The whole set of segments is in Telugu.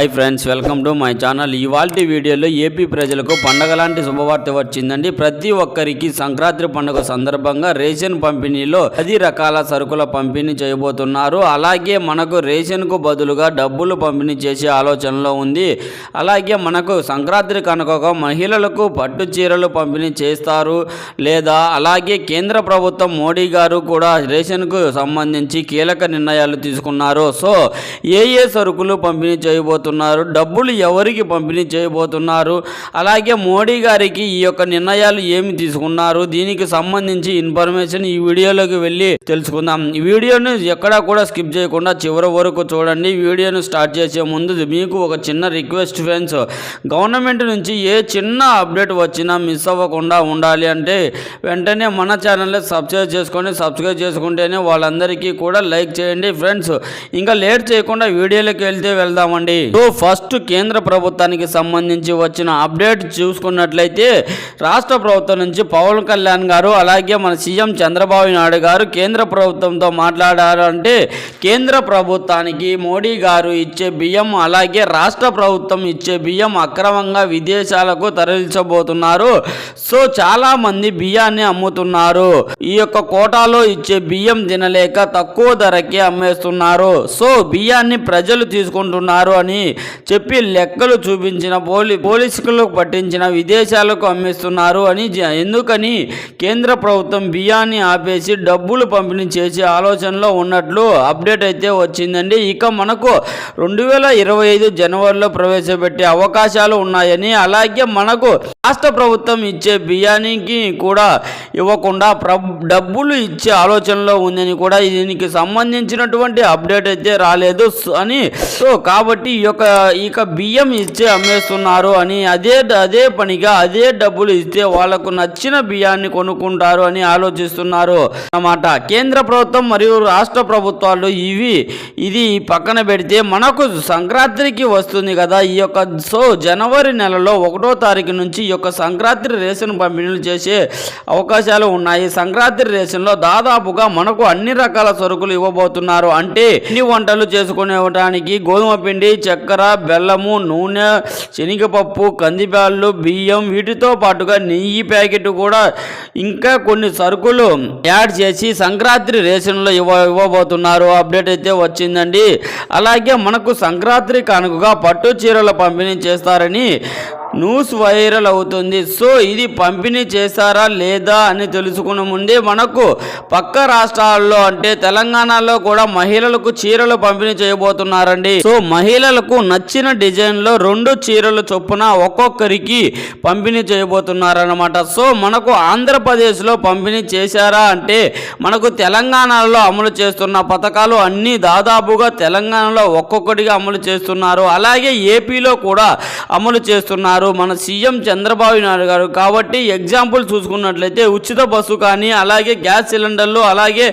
Hi friends welcome to my channel ఇవాల్టి వీడియోలో ఏపీ ప్రజలకు పండగ లాంటి శుభవార్త వచ్చిందండి. ప్రతి ఒక్కరికి సంక్రాంతి పండుగ సందర్భంగా రేషన్ పంపిణీలో పది రకాల సరుకుల పంపిణీ చేయబోతున్నారు. అలాగే మనకు రేషన్కు బదులుగా డబ్బులు పంపిణీ చేసే ఆలోచనలో ఉంది. అలాగే మనకు సంక్రాంతి కనుక మహిళలకు పట్టు చీరలు పంపిణీ చేస్తారు. లేదా అలాగే కేంద్ర ప్రభుత్వం మోడీ గారు కూడా రేషన్కు సంబంధించి కీలక నిర్ణయాలు తీసుకున్నారు. సో ఏ ఏ సరుకులు పంపిణీ చేయబోతున్నారు డబ్బులు ఎవరికి పంపిణీ చేయబోతున్నారు అలాగే మోడీ గారికి ఈ యొక్క నిర్ణయాలు ఏమి తీసుకున్నారు దీనికి సంబంధించి ఇన్ఫర్మేషన్ ఈ వీడియోలోకి వెళ్ళి తెలుసుకుందాం. ఈ వీడియోను ఎక్కడా కూడా స్కిప్ చేయకుండా చివరి వరకు చూడండి. వీడియోను స్టార్ట్ చేసే ముందు మీకు ఒక చిన్న రిక్వెస్ట్ ఫ్రెండ్స్ గవర్నమెంట్ నుంచి ఏ చిన్న అప్డేట్ వచ్చినా మిస్ అవ్వకుండా ఉండాలి అంటే వెంటనే మన ఛానల్ని సబ్స్క్రైబ్ చేసుకొని సబ్స్క్రైబ్ చేసుకుంటేనే వాళ్ళందరికీ కూడా లైక్ చేయండి ఫ్రెండ్స్. ఇంకా లేట్ చేయకుండా వీడియోలోకి వెళ్తే వెళ్దామండి. సో ఫస్ట్ కేంద్ర ప్రభుత్వానికి సంబంధించి వచ్చిన అప్డేట్ చూసుకున్నట్లయితే రాష్ట్ర ప్రభుత్వం నుంచి పవన్ కళ్యాణ్ గారు అలాగే మన సీఎం చంద్రబాబు నాయుడు గారు కేంద్ర ప్రభుత్వంతో మాట్లాడారు అంటే కేంద్ర ప్రభుత్వానికి మోడీ గారు ఇచ్చే బియ్యం అలాగే రాష్ట్ర ప్రభుత్వం ఇచ్చే బియ్యం అక్రమంగా విదేశాలకు తరలించబోతున్నారు. సో చాలామంది బియ్యాన్ని అమ్ముతున్నారు. ఈ యొక్క కోటాలో ఇచ్చే బియ్యం తినలేక తక్కువ ధరకే అమ్మేస్తున్నారు. సో బియ్యాన్ని ప్రజలు తీసుకుంటున్నారు అని చెప్పి లెక్కలు చూపించిన పోలీ పోలీసులకు పట్టించిన విదేశాలకు అమ్మిస్తున్నారు అని ఎందుకని కేంద్ర ప్రభుత్వం బియ్యాన్ని ఆపేసి డబ్బులు పంపిణీ చేసే ఆలోచనలో ఉన్నట్లు అప్డేట్ అయితే వచ్చిందండి. ఇక మనకు రెండు వేల ఇరవై ఐదు జనవరిలో ప్రవేశపెట్టే అవకాశాలు ఉన్నాయని అలాగే మనకు రాష్ట్ర ప్రభుత్వం ఇచ్చే బియ్యానికి కూడా ఇవ్వకుండా డబ్బులు ఇచ్చే ఆలోచనలో ఉందని కూడా దీనికి సంబంధించినటువంటి అప్డేట్ అయితే రాలేదు అని సో కాబట్టి ఈ యొక్క ఇక బియ్యం ఇచ్చే అమ్మేస్తున్నారు అని అదే అదే పనిగా అదే డబ్బులు ఇస్తే వాళ్ళకు నచ్చిన బియ్యాన్ని కొనుక్కుంటారు అని ఆలోచిస్తున్నారు అన్నమాట. కేంద్ర ప్రభుత్వం మరియు రాష్ట్ర ప్రభుత్వాలు ఇవి ఇది పక్కన పెడితే మనకు సంక్రాంతికి వస్తుంది కదా. ఈ యొక్క సో జనవరి నెలలో ఒకటో తారీఖు నుంచి ఈ యొక్క సంక్రాంతి రేషన్ పంపిణీలు చేసే అవకాశాలు ఉన్నాయి. సంక్రాంతి రేషన్లో దాదాపుగా మనకు అన్ని రకాల సరుకులు ఇవ్వబోతున్నారు. అంటే అన్ని వంటలు చేసుకునేవడానికి గోధుమ పిండి చక్కెర బెల్లము నూనె శనగపప్పు కందిబ్యాళ్ళు బియ్యం వీటితో పాటుగా నెయ్యి ప్యాకెట్ కూడా ఇంకా కొన్ని సరుకులు యాడ్ చేసి సంక్రాంతి రేషన్లో ఇవ్వ ఇవ్వబోతున్నారు. అప్డేట్ అయితే వచ్చిందండి. అలాగే మనకు సంక్రాంతి కానుకగా పట్టు చీరల పంపిణీ చేస్తారని న్యూస్ వైరల్ అవుతుంది. సో ఇది పంపిణీ చేశారా లేదా అని తెలుసుకునే ముందే మనకు పక్క రాష్ట్రాల్లో అంటే తెలంగాణలో కూడా మహిళలకు చీరలు పంపిణీ చేయబోతున్నారండి. సో మహిళలకు నచ్చిన డిజైన్లో రెండు చీరలు చొప్పున ఒక్కొక్కరికి పంపిణీ చేయబోతున్నారన్నమాట. సో మనకు ఆంధ్రప్రదేశ్లో పంపిణీ చేశారా అంటే మనకు తెలంగాణలో అమలు చేస్తున్న పథకాలు అన్నీ దాదాపుగా తెలంగాణలో ఒక్కొక్కటిగా అమలు చేస్తున్నారు. అలాగే ఏపీలో కూడా అమలు చేస్తున్నారు. మన సీఎం చంద్రబాబు నాయుడు గారు. కాబట్టి ఎగ్జాంపుల్ చూసుకున్నట్లయితే ఉచిత బస్సు కానీ అలాగే గ్యాస్ సిలిండర్లు అలాగే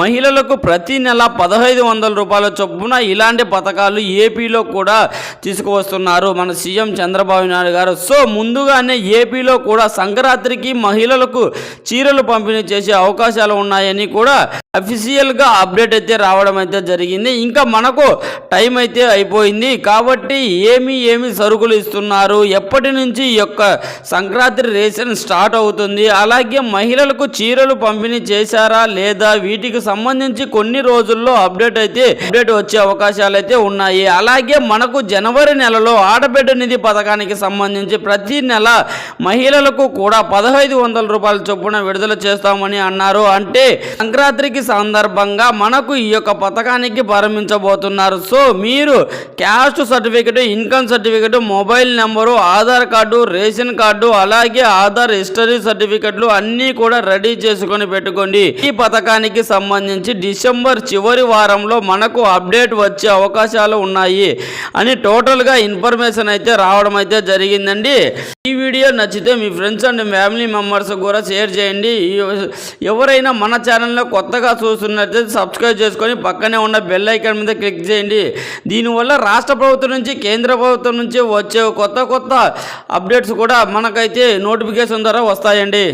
మహిళలకు ప్రతి నెల పదహైదు వందల రూపాయల చొప్పున ఇలాంటి పథకాలు ఏపీలో కూడా తీసుకువస్తున్నారు మన సీఎం చంద్రబాబు నాయుడు గారు. సో ముందుగానే ఏపీలో కూడా సంక్రాంతికి మహిళలకు చీరలు పంపిణీ చేసే అవకాశాలు ఉన్నాయని కూడా అఫీషియల్గా అప్డేట్ అయితే రావడం అయితే జరిగింది. ఇంకా మనకు టైం అయితే అయిపోయింది. కాబట్టి ఏమి ఏమి సరుకులు ఇస్తున్నారు? ఎప్పటి నుంచి ఈ యొక్క సంక్రాంతి రేషన్ స్టార్ట్ అవుతుంది. అలాగే మహిళలకు చీరలు పంపిణీ చేశారా లేదా వీటికి సంబంధించి కొన్ని రోజుల్లో అప్డేట్ అయితే అప్డేట్ వచ్చే అవకాశాలు అయితే ఉన్నాయి. అలాగే మనకు జనవరి నెలలో ఆడబిడ్డ నిధి పథకానికి సంబంధించి ప్రతి నెల మహిళలకు కూడా పదహైదు వందల రూపాయల చొప్పున విడుదల చేస్తామని అన్నారు. అంటే సంక్రాంతికి సందర్భంగా మనకు ఈ యొక్క పథకానికి ప్రారంభించబోతున్నారు సో మీరు caste certificate income certificate mobile number Aadhaar Aadhaar card ration card అలాగే ఆధార్ హిస్టరీ సర్టిఫికెట్లు అన్నీ కూడా రెడీ చేసుకొని పెట్టుకోండి. ఈ పథకానికి సంబంధించి డిసెంబర్ చివరి వారంలో మనకు అప్డేట్ వచ్చే అవకాశాలు ఉన్నాయి అని టోటల్గా ఇన్ఫర్మేషన్ అయితే రావడం అయితే జరిగిందండి. ఈ వీడియో నచ్చితే మీ ఫ్రెండ్స్ అండ్ ఫ్యామిలీ మెంబర్స్ కూడా షేర్ చేయండి. ఎవరైనా మన ఛానల్లో కొత్తగా చూస్తున్నట్లయితే సబ్స్క్రైబ్ చేసుకొని పక్కనే ఉన్న బెల్ ఐకాన్ మీద క్లిక్ చేయండి. దీనివల్ల రాష్ట్ర ప్రభుత్వం నుంచి కేంద్ర ప్రభుత్వం నుంచి వచ్చే కొత్త కొత్త అప్డేట్స్ కూడా మనకైతే నోటిఫికేషన్ ద్వారా వస్తాయండి.